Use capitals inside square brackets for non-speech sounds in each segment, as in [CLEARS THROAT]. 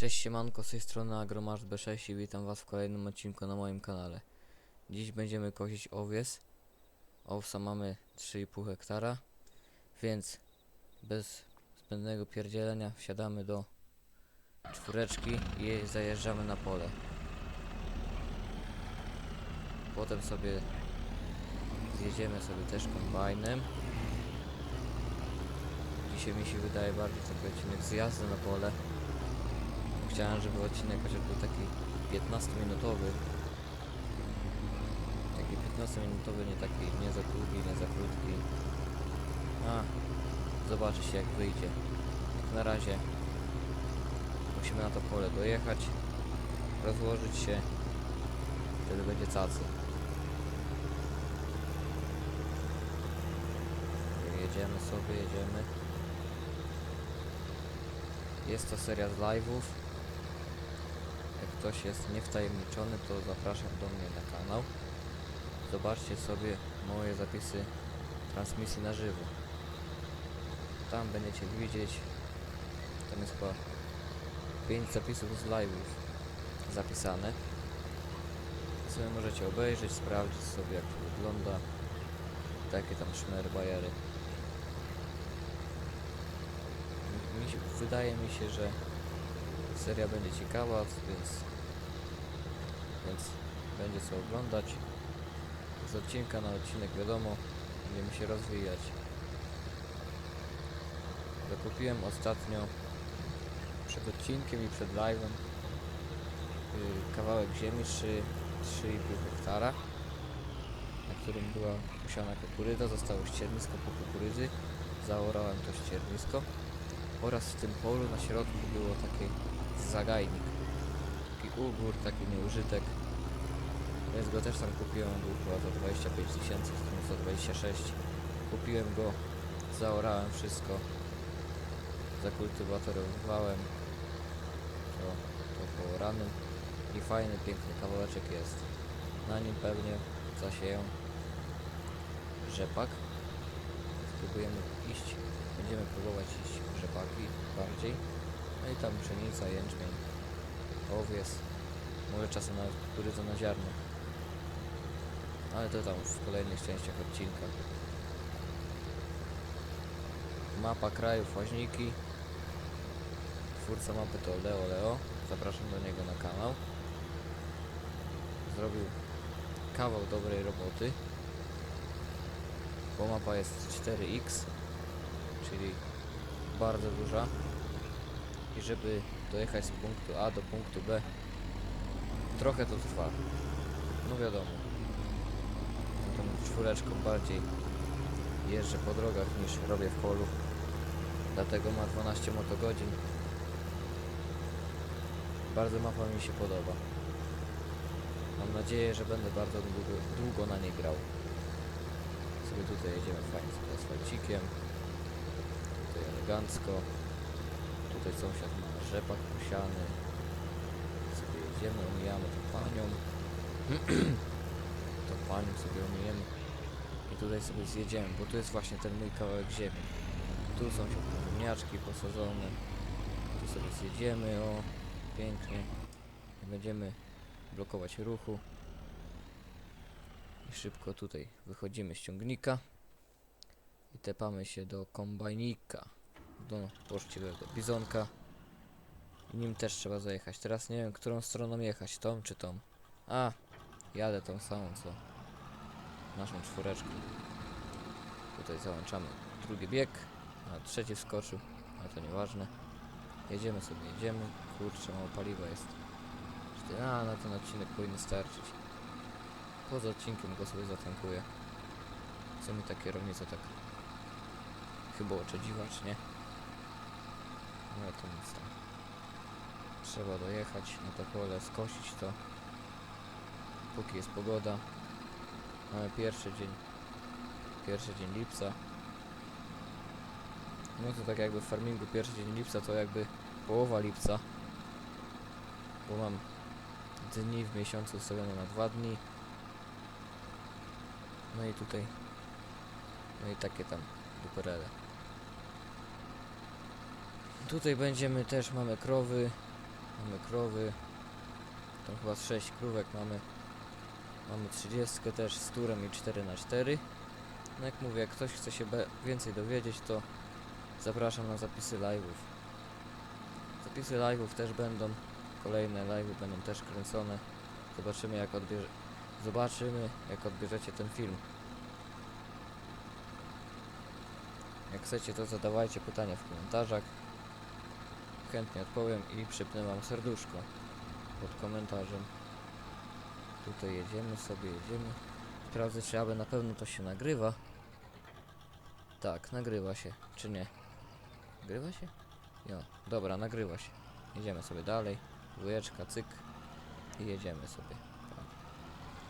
Cześć siemanko, z tej strony Agromasz B6 i witam was w kolejnym odcinku na moim kanale. Dziś będziemy kosić owies. Owsa mamy 3,5 hektara, więc bez zbędnego pierdzielenia wsiadamy do czwóreczki i zajeżdżamy na pole. Potem sobie zjedziemy sobie też kombajnem. Dzisiaj mi się wydaje bardziej taki odcinek z jazdy na pole. Chciałem, żeby odcinek chociaż był taki 15-minutowy. Taki 15-minutowy, nie taki nie za długi, nie za krótki. A, zobaczy się jak wyjdzie. Jak na razie musimy na to pole dojechać, rozłożyć się, wtedy będzie cacy. Jedziemy sobie, jedziemy. Jest to seria z live'ów. Ktoś jest niewtajemniczony, to zapraszam do mnie na kanał. Zobaczcie sobie moje zapisy transmisji na żywo. Tam będziecie widzieć. Tam jest chyba 5 zapisów z live'ów zapisane. Sobie możecie obejrzeć, sprawdzić sobie jak to wygląda. Takie tam szmery, bajery. Mi- wydaje mi się, że seria będzie ciekawa, więc, więc będzie co oglądać. Z odcinka na odcinek wiadomo, będziemy się rozwijać. Zakupiłem ostatnio przed odcinkiem i przed live'em yy, kawałek ziemi 3, 3,5 hektara, na którym była posiana kukurydza, zostało ściernisko po kukurydzy, zaorałem to ściernisko oraz w tym polu na środku było taki zagajnik. Taki ugór, taki nieużytek. Więc go też tam kupiłem, był chyba za 25 tysięcy, z tym za 26. Kupiłem go, zaorałem wszystko, zakultywatorowałem to, to poorany i fajny, piękny kawałeczek jest. Na nim pewnie zasieję rzepak. Spróbujemy iść, będziemy próbować iść w rzepaki bardziej. No i tam pszenica, jęczmień, owies, może czasem nawet kukurydza na ziarno. Ale to tam w kolejnych częściach odcinka. Mapa kraju Faźniki. Twórca mapy to Leo Leo. Zapraszam do niego na kanał. Zrobił kawał dobrej roboty. Bo mapa jest 4x, czyli bardzo duża żeby dojechać z punktu A do punktu B trochę to trwa. No wiadomo. Tą czwóreczką bardziej jeżdżę po drogach niż robię w polu. Dlatego ma 12 motogodzin. Bardzo mapa mi się podoba. Mam nadzieję, że będę bardzo długo, długo na niej grał. Sobie tutaj jedziemy fajnie z asfalcikiem. Tutaj elegancko. Tutaj sąsiad ma rzepak posiany. Sobie jedziemy, omijamy tą panią. [CLEARS THROAT] tą panią sobie omijemy. I tutaj sobie zjedziemy, bo tu jest właśnie ten mój kawałek ziemi. Tu ma ziemniaczki posadzone. Tu sobie zjedziemy, o, pięknie. Nie będziemy blokować ruchu. I szybko tutaj wychodzimy z ciągnika. I tepamy się do kombajnika do poczciwego bizonka i nim też trzeba zajechać. Teraz nie wiem, którą stroną jechać, tą czy tą. A, jadę tą samą co naszą czwóreczką. Tutaj załączamy drugi bieg, a trzeci wskoczył, ale to nieważne. Jedziemy sobie, jedziemy. Kurczę, mało paliwa jest. A, na ten odcinek powinno starczyć. Poza odcinkiem go sobie zatankuję. Co mi ta kierownica tak chyba oczedziwacz, nie? To. Trzeba dojechać na to pole, skosić to. Póki jest pogoda. Mamy pierwszy dzień. Pierwszy dzień lipca. No to tak jakby w farmingu pierwszy dzień lipca to jakby połowa lipca. Bo mam dni w miesiącu ustawione na dwa dni. No i tutaj. No i takie tam duperele. Tutaj będziemy też, mamy krowy, Mamy krowy. Tam chyba z 6 krówek mamy. Mamy 30 też z turem i 4 na 4 No jak mówię, jak ktoś chce się więcej dowiedzieć, to zapraszam na zapisy live'ów. Zapisy live'ów też będą. Kolejne live'y będą też kręcone. Zobaczymy jak odbierze... Zobaczymy jak odbierzecie ten film. Jak chcecie to zadawajcie pytania w komentarzach. Chętnie odpowiem i przypnę wam serduszko pod komentarzem. Tutaj jedziemy sobie, jedziemy. Sprawdzę czy aby na pewno to się nagrywa. Tak, nagrywa się, czy nie? Nagrywa się? Jo, dobra, nagrywa się. Jedziemy sobie dalej. Dwójeczka, cyk. I jedziemy sobie. Tak.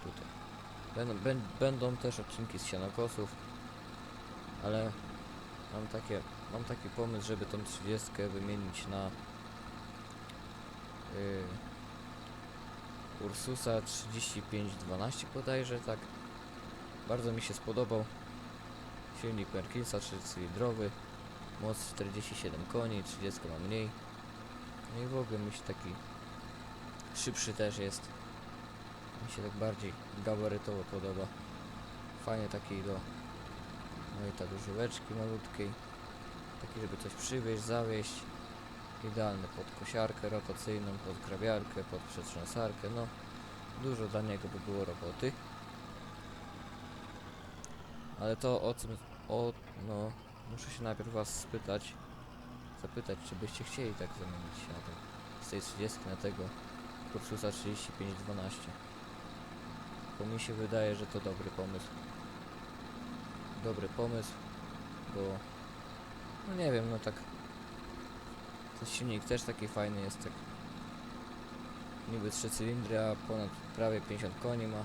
Tutaj. Będą, bę- będą też odcinki z sianokosów. Ale mam takie, mam taki pomysł, żeby tą 30 wymienić na yy, Ursusa 3512 bodajże, tak. Bardzo mi się spodobał. Silnik Perkinsa 3-cylindrowy, moc 47 koni, 30 ma mniej. No i w ogóle się taki szybszy też jest. Mi się tak bardziej gabarytowo podoba. Fajnie taki do mojej ta do żyłeczki malutkiej. Taki, żeby coś przywieźć, zawieźć. Idealny pod kosiarkę rotacyjną, pod grabiarkę, pod przetrząsarkę, no dużo dla niego by było roboty. Ale to o czym, o, no, muszę się najpierw was spytać, zapytać, czy byście chcieli tak zamienić ten, z tej 30 na tego Ursusa 3512. Bo mi się wydaje, że to dobry pomysł. Dobry pomysł, bo, no nie wiem, no tak ten silnik też taki fajny jest, tak niby 3 cylindry, a ponad prawie 50 koni ma.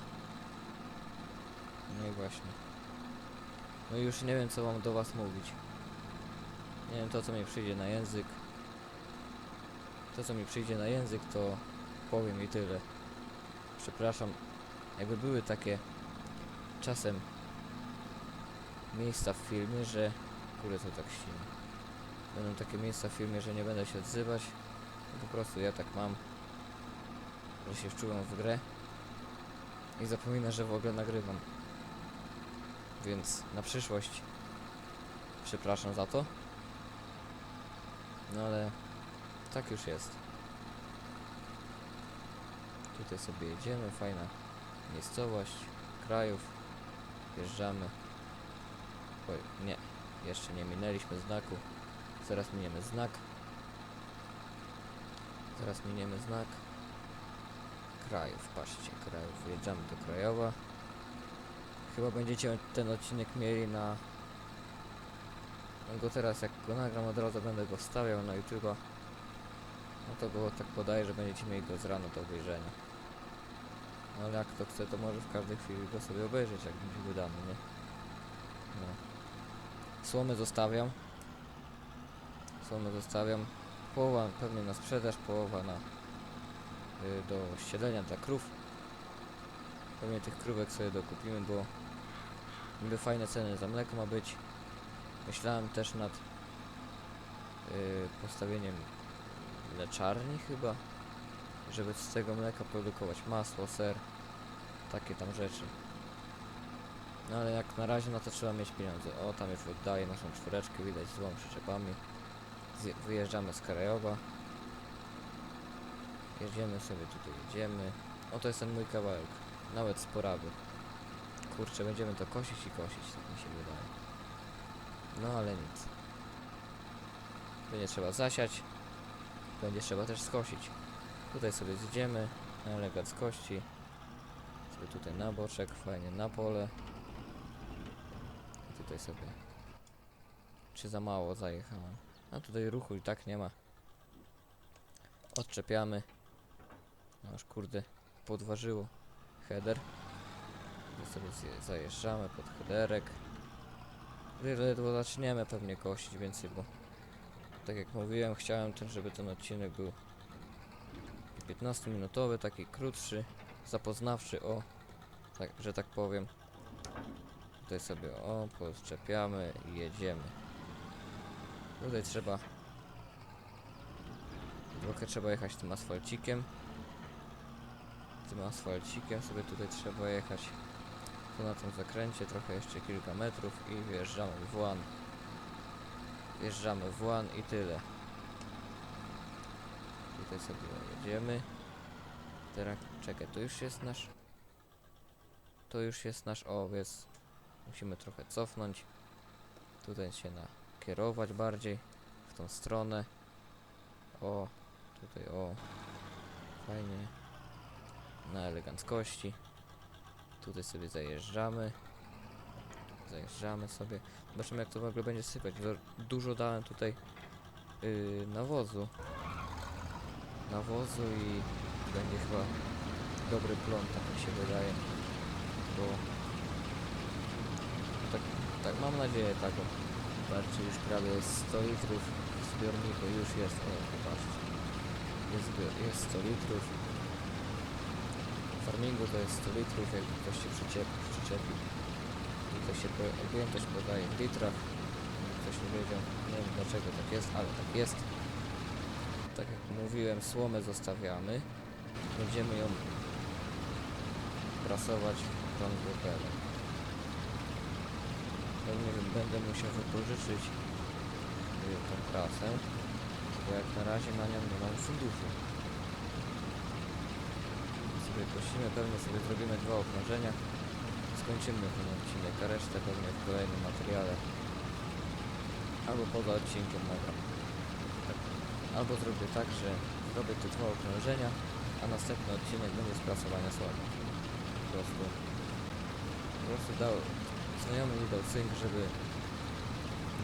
No i właśnie. No i już nie wiem co mam do was mówić. Nie wiem to co mi przyjdzie na język. To co mi przyjdzie na język to powiem i tyle. Przepraszam, jakby były takie czasem miejsca w filmie, że kurde to tak silnie będą takie miejsca w filmie, że nie będę się odzywać. Po prostu ja tak mam, że się wczułem w grę i zapominam, że w ogóle nagrywam. Więc na przyszłość przepraszam za to. No ale tak już jest. Tutaj sobie jedziemy, fajna miejscowość, krajów. Wjeżdżamy. Oj, nie, jeszcze nie minęliśmy znaku. Zaraz miniemy znak. Zaraz miniemy znak. Krajów, patrzcie, krajów. Wjeżdżamy do Krajowa. Chyba będziecie ten odcinek mieli na... No go teraz, jak go nagram od razu będę go wstawiał na YouTube'a. No to go tak podaję, że będziecie mieli go z rana do obejrzenia. No ale jak kto chce, to może w każdej chwili go sobie obejrzeć, jak będzie wydany, nie? No. Słomy zostawiam. Słomy zostawiam. Połowa pewnie na sprzedaż, połowa na y, do ścielenia dla krów. Pewnie tych krówek sobie dokupimy, bo niby fajne ceny za mleko ma być. Myślałem też nad y, postawieniem mleczarni chyba, żeby z tego mleka produkować masło, ser, takie tam rzeczy. No ale jak na razie na to trzeba mieć pieniądze. O, tam już oddaję naszą czwóreczkę, widać z dwoma przyczepami. Wyjeżdżamy z Krajowa. Jedziemy sobie tutaj, jedziemy. O, to jest ten mój kawałek. Nawet z poraby. Kurczę, będziemy to kosić i kosić, tak mi się wydaje. No ale nic. Będzie trzeba zasiać. Będzie trzeba też skosić. Tutaj sobie zjedziemy. Eleganckości. Sobie tutaj na boczek, fajnie na pole. I tutaj sobie. Czy za mało zajechałem? A tutaj ruchu i tak nie ma. Odczepiamy. No Aż kurde, podważyło header. Tu sobie zajeżdżamy pod headerek. Ledwo zaczniemy pewnie kościć więcej, bo tak jak mówiłem, chciałem też, żeby ten odcinek był 15-minutowy, taki krótszy, zapoznawczy o, tak, że tak powiem. Tutaj sobie o, podczepiamy i jedziemy. Tutaj trzeba Trochę trzeba jechać tym asfalcikiem. Tym asfalcikiem sobie tutaj trzeba jechać. Tu na tym zakręcie trochę jeszcze kilka metrów i wjeżdżamy w Włan. Wjeżdżamy w Włan i tyle. Tutaj sobie jedziemy. Teraz czekaj, to już jest nasz. To już jest nasz owiec. Musimy trochę cofnąć. Tutaj się nakierować bardziej w tą stronę. O, tutaj o. Fajnie. Na eleganckości. Tutaj sobie zajeżdżamy. Zajeżdżamy sobie. Zobaczymy jak to w ogóle będzie sypać. Dużo dałem tutaj yy, nawozu. Nawozu i będzie chyba dobry plon, tak mi się wydaje. Bo tak, tak mam nadzieję tak. Zobaczcie, już prawie jest 100 litrów w zbiorniku, już jest, o popatrzcie. Jest, jest 100 litrów. W farmingu to jest 100 litrów, jakby ktoś się przyczepił. przyczepił. Tutaj się po- objętość podaje w litrach. Ktoś nie wiedział, nie wiem dlaczego tak jest, ale tak jest. Tak jak mówiłem, słomę zostawiamy. Będziemy ją prasować prądwoperem. Pewnie będę musiał wypożyczyć y, tą prasę, bo jak na razie na nią nie mam funduszu. Sobie prosimy, pewnie sobie zrobimy dwa okrążenia. Skończymy ten odcinek, a resztę pewnie w kolejnym materiale. Albo poza odcinkiem nagram. Tak. Albo zrobię tak, że zrobię te dwa okrążenia, a następny odcinek będzie z prasowania słomy. Po prostu. Po prostu dał, znajomy mi cynk, żeby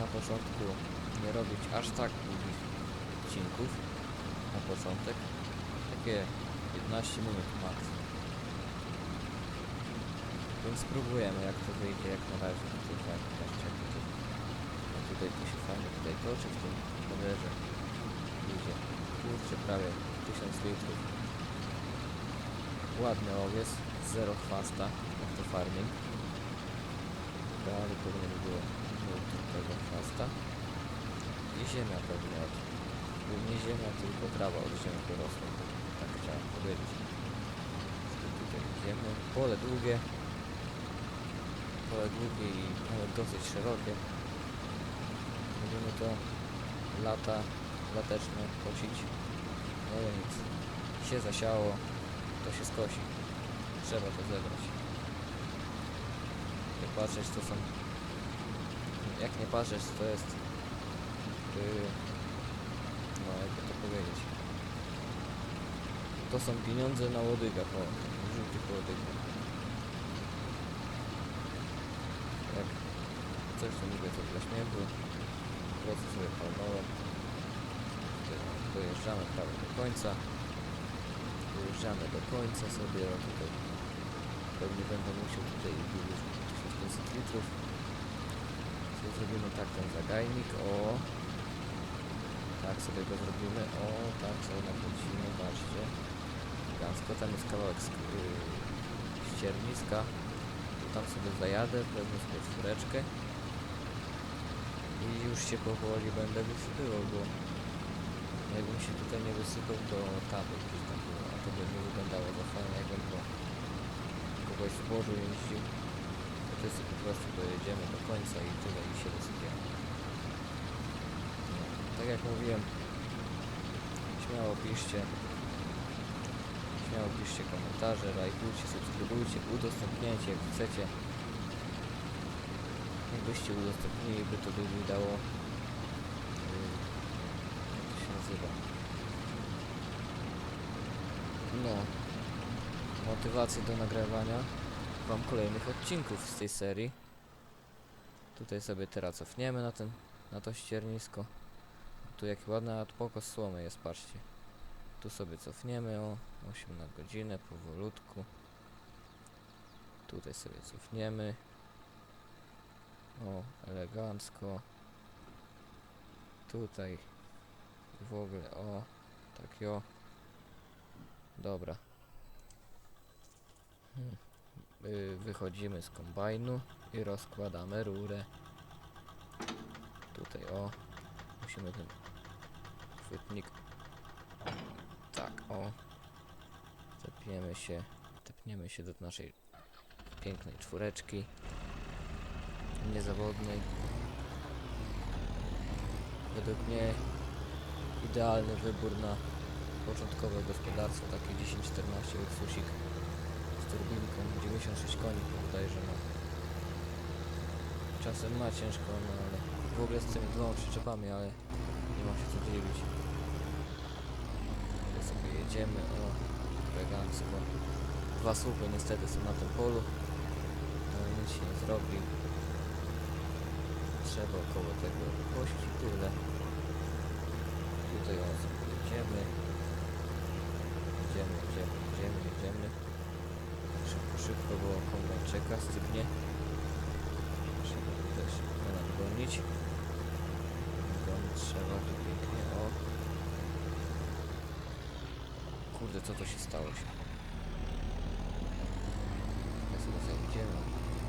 na początku nie robić aż tak długich odcinków na początek. Takie 15 minut max. Więc spróbujemy jak to wyjdzie jak na razie. Tutaj fajnie, patrzcie no tutaj to się fajnie tutaj toczy w tym rowerze. Idzie. Kurczę, prawie 1000 litrów. Ładny owiec, zero chwasta, jak to farming. Ale pewnie by chwasta. I ziemia pewnie od... Nie ziemia, tylko trawa od ziemi dorosła. Tak chciałem powiedzieć. Tutaj idziemy. Pole długie. Pole długie i nawet dosyć szerokie. Będziemy to lata, lateczne kosić. No więc się zasiało, to się skosi. Trzeba to zebrać. Jak patrzeć to są... Jak nie patrzeć to jest... Yy, no jakby to powiedzieć. To są pieniądze na łodygach, o, żółtych łodygach. Jak coś to mówię to dla śmiechu. Prosto sobie palnąłem. Dojeżdżamy prawie do końca. Dojeżdżamy do końca sobie, o tutaj pewnie będę musiał tutaj 1500 litrów. Sobie zrobimy tak ten zagajnik, o. Tak sobie go zrobimy, o, tak sobie nakręcimy, patrzcie. Elegancko, tam jest kawałek yy, ścierniska. Tam sobie zajadę, wezmę sobie czwóreczkę. I już się powoli będę wysypywał, bo jakbym się tutaj nie wysypał, to tam by gdzieś tam było, a to by nie wyglądało za fajnie, jakbym po kogoś w zbożu jeździł. Sobie po prostu dojedziemy do końca i tyle i się wysypiemy. No, tak jak mówiłem, śmiało piszcie, śmiało piszcie komentarze, lajkujcie, subskrybujcie, udostępniajcie jak chcecie. Jakbyście udostępnili, by to by mi dało yy, jak to się nazywa no motywację do nagrywania wam kolejnych odcinków z tej serii. Tutaj sobie teraz cofniemy na ten na to ściernisko. Tu jaki ładny pokos słomy jest patrzcie. Tu sobie cofniemy o 8 na godzinę powolutku. Tutaj sobie cofniemy. O elegancko. Tutaj w ogóle o tak jo. Dobra. Hmm. Y, wychodzimy z kombajnu i rozkładamy rurę tutaj o musimy ten chwytnik tak, o. Tepniemy się, tepniemy się do naszej pięknej czwóreczki. Niezawodnej. Według mnie idealny wybór na początkowe gospodarstwo, takie 10-14 luksusik z turbinką, 96 koni bodajże ma. Czasem ma ciężko, no ale w ogóle z tymi dwoma przyczepami, ale nie ma się co dziwić. Tutaj sobie jedziemy, o, elegancko. Dwa słupy niestety są na tym polu, ale nic się nie zrobi. Trzeba około tego kości tyle. Tutaj o sobie jedziemy. Jedziemy, jedziemy, jedziemy, jedziemy. Szybko, szybko, bo kombajn czeka, stygnie. Trzeba też go nadgonić. Gonić trzeba tu pięknie, o. Kurde, co to się stało się? Ja sobie zajdziemy.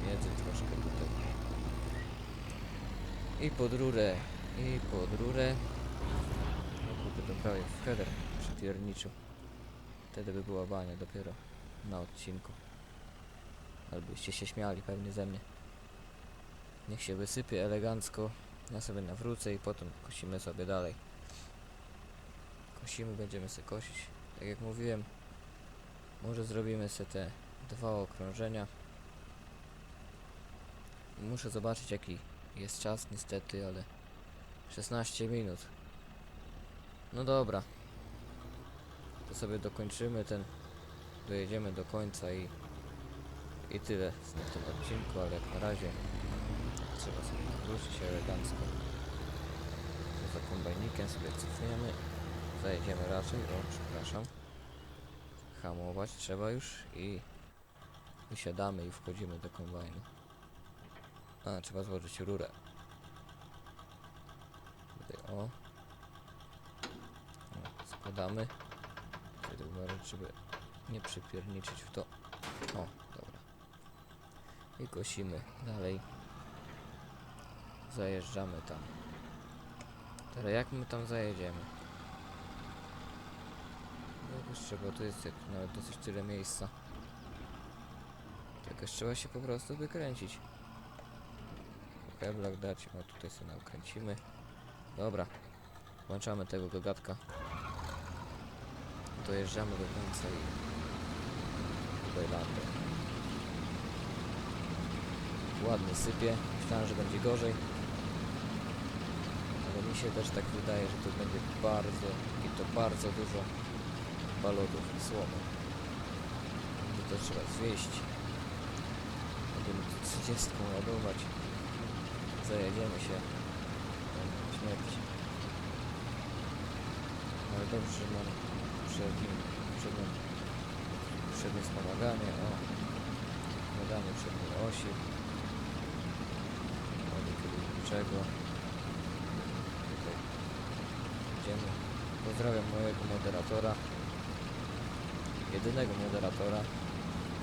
Między troszkę tutaj. I pod rurę, i pod rurę. O kurde, to prawie w header przypierniczył. Wtedy by była bania dopiero na odcinku. Albyście się śmiali pewnie ze mnie. Niech się wysypie elegancko. Ja sobie nawrócę i potem kosimy sobie dalej. Kosimy, będziemy sobie kosić. Tak jak mówiłem, może zrobimy sobie te dwa okrążenia. Muszę zobaczyć jaki jest czas niestety, ale 16 minut. No dobra. To sobie dokończymy ten. Dojedziemy do końca i i tyle na tym odcinku, ale jak na razie trzeba sobie nawrócić elegancko. Za kombajnikiem sobie cofniemy. Zajedziemy raczej, o przepraszam. Hamować trzeba już i wysiadamy i wchodzimy do kombajnu. A, trzeba złożyć rurę. Tutaj o. składamy. Tutaj uważać, żeby nie przypierniczyć w to. O. I kosimy dalej. Zajeżdżamy tam. Teraz jak my tam zajedziemy? No jakoś trzeba, tu jest jak nawet dosyć tyle miejsca. To Jakoś trzeba się po prostu wykręcić. Heblak dać, o tutaj sobie nakręcimy. Dobra. Włączamy tego gagatka. Dojeżdżamy do końca i lampę. Ładnie sypie. Myślałem, że będzie gorzej. Ale mi się też tak wydaje, że tu będzie bardzo i to bardzo dużo balonów i słomy. To też trzeba zwieść. Będziemy tu 30 ładować. Zajedziemy się. Śmierć. Ale dobrze, że mam przednie, przednie, przednie wspomaganie. O, nadanie przedniej osi. Kierowniczego. Tutaj idziemy. Pozdrawiam mojego moderatora. Jedynego moderatora.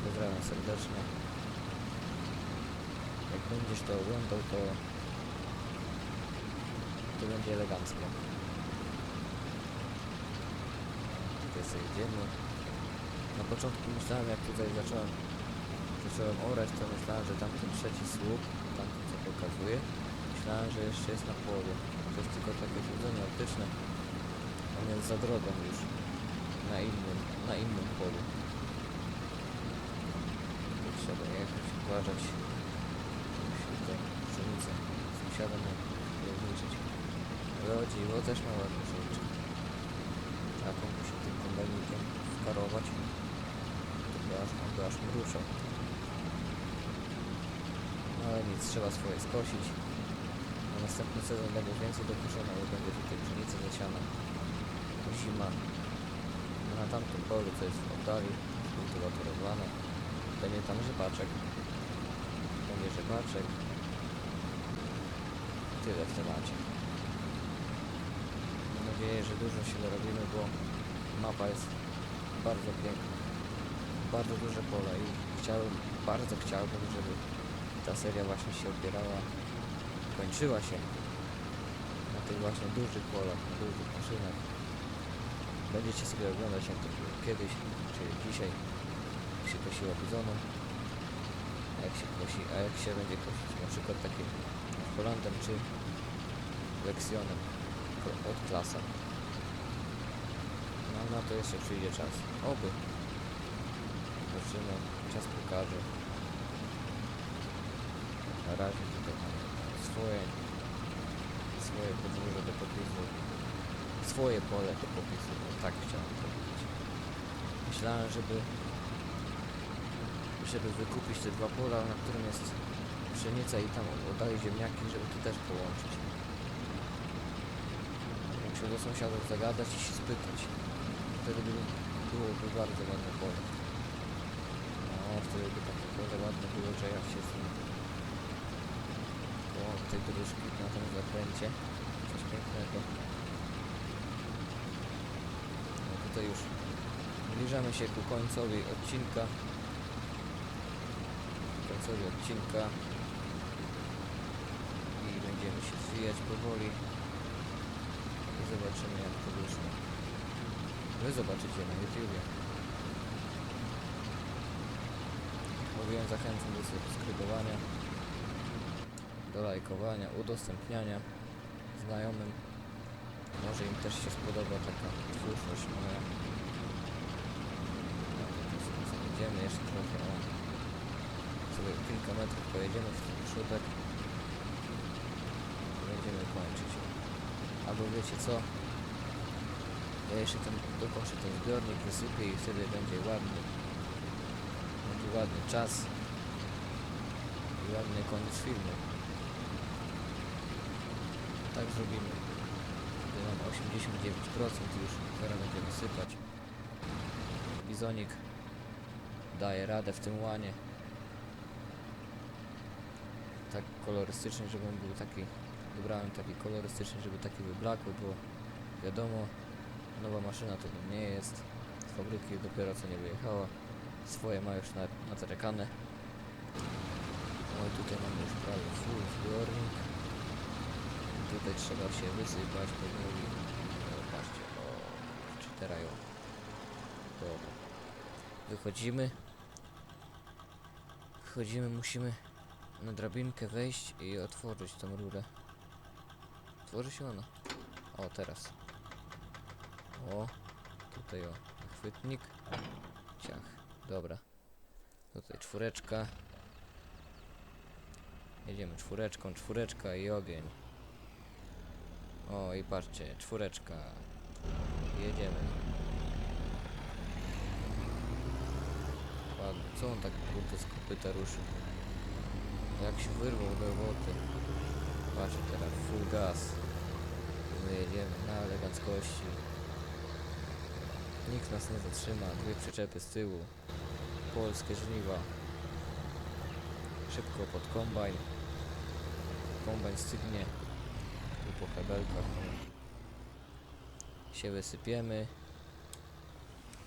Pozdrawiam serdecznie. Jak będziesz to oglądał, to to będzie elegancko. Tutaj sobie idziemy. Na początku myślałem, jak tutaj zacząłem, zacząłem orać, to myślałem, że tamten trzeci słup, tamten co pokazuje, myślałem, że jeszcze jest na połowie. To jest tylko takie złudzenie optyczne. On jest za drogą już. Na innym, na innym polu. Tu trzeba jechać, uważać. Musi tutaj pszenicę sąsiadem rozliczyć. Ale o dziwo też ma ładne rzeczy. Taką musi tym kombajnikiem wkarować. To aż, by aż mruczał. No ale nic, trzeba swoje skosić. Na następny sezon będzie więcej dokuszone, bo będzie tutaj pszenica zasiana. Zima. No na tamtym polu, co jest w oddali, kultywatorowane, będzie tam rzepaczek. Będzie rzepaczek. Tyle w temacie. Mam nadzieję, że dużo się dorobimy, bo mapa jest bardzo piękna. Bardzo duże pole i chciałbym, bardzo chciałbym, żeby ta seria właśnie się opierała, kończyła się na tych właśnie dużych polach, na dużych maszynach. będziecie sobie oglądać jak to było kiedyś, czyli dzisiaj, jak się kosiło bizoną, a jak się kosi, a jak się będzie kosić, na przykład takim Holandem czy Lexionem ko- od klasa. No na to jeszcze przyjdzie czas. Oby. Zobaczymy, czas pokaże. Na razie tutaj mamy swoje, swoje podwórze do popisu. Swoje pole do popisu, no tak chciałem powiedzieć. Myślałem, żeby żeby wykupić te dwa pola, na którym jest pszenica i tam oddaje ziemniaki, żeby to też połączyć. Musiał do sąsiadów zagadać i się spytać. Wtedy by byłoby bardzo ładne pole. No, wtedy by takie pole ładne było, że ja się z nim tej dróżki na tym zakręcie. Coś pięknego. No tutaj już zbliżamy się ku końcowi odcinka. Końcowi odcinka. I będziemy się zwijać powoli. I zobaczymy jak to wyszło. Wy zobaczycie na YouTubie. Mówiłem, zachęcam do subskrybowania, do lajkowania, udostępniania znajomym. Może im też się spodoba taka twórczość moja. Zajedziemy jeszcze trochę, o. Sobie kilka metrów pojedziemy w ten przódek. Będziemy kończyć. Albo wiecie co? Ja jeszcze ten dokoszę ten zbiornik, wysypię i wtedy będzie ładny. Będzie ładny czas. I ładny koniec filmu. Tak zrobimy. Gdy mam 89% już zaraz będziemy sypać. Bizonik daje radę w tym łanie. Tak kolorystycznie, żebym był taki. Wybrałem taki kolorystyczny, żeby taki wyblakły, bo wiadomo, nowa maszyna to nie jest. Z fabryki dopiero co nie wyjechała. Swoje ma już na, naterekane. No i tutaj mamy już prawie full zbiornik. Tutaj trzeba się wysypać powoli. O, patrzcie, o, czy teraz ją. Dobra. Wychodzimy. Wychodzimy, musimy na drabinkę wejść i otworzyć tą rurę. Tworzy się ona. O, teraz. O, tutaj o, chwytnik. Ciach, dobra. Tutaj czwóreczka. Jedziemy czwóreczką, czwóreczka i ogień. O, i patrzcie, czwóreczka. Jedziemy. Co on tak kurde z kopyta ruszył? Jak się wyrwał do roboty. Patrzcie teraz, full gas. My jedziemy na eleganckości. Nikt nas nie zatrzyma. Dwie przyczepy z tyłu. Polskie żniwa. Szybko pod kombajn. Kombajn stygnie. Po kabelkach. Się wysypiemy.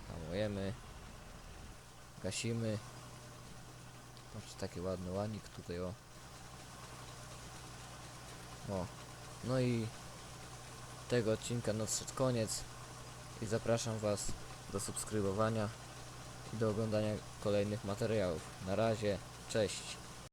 Hamujemy. Gasimy. Patrz, taki ładny łanik tutaj o. O. No i tego odcinka nadszedł koniec i zapraszam Was do subskrybowania i do oglądania kolejnych materiałów. Na razie, cześć!